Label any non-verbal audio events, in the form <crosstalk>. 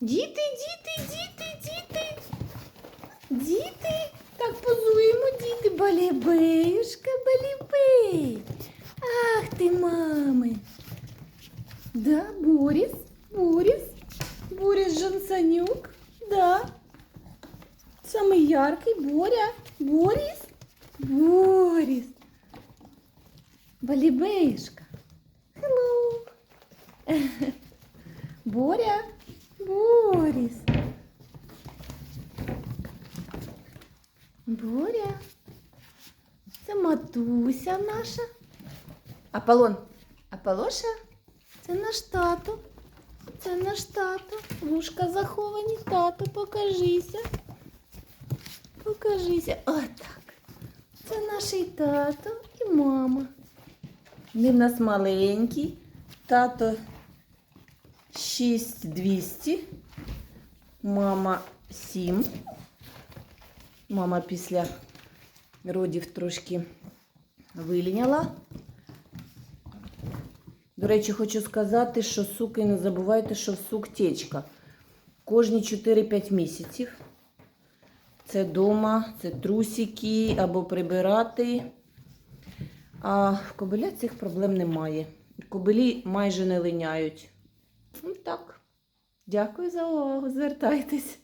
Діти, діти, діти, діти. Діти. Так позуємо, діти. Балібеюшка, балібей. Ах ти, мами. Да, Борис, Борис. Борис Жансанюк. Да. Самый яркий Боря. Борис. Борис. Балібеюшка. Hello. <laughs> Боря. Борис. Боря. Це матуся наша. Аполлон. Аполоша? Це наш тато. Це наш тато. Вушка заховані. Тато, покажися. Покажися. Отак. Це наш і тато і мама. Він в нас маленький. Тато 6200. Мама 7. Мама після родів трошки виліняла. До речі, хочу сказати, що суки не забувайте, що в сук течка. Кожні 4-5 місяців. Це дома, це трусики або прибирати. А в кобиля цих проблем немає. Кобилі майже не линяють. Ну так. Дякую за увагу. Звертайтесь.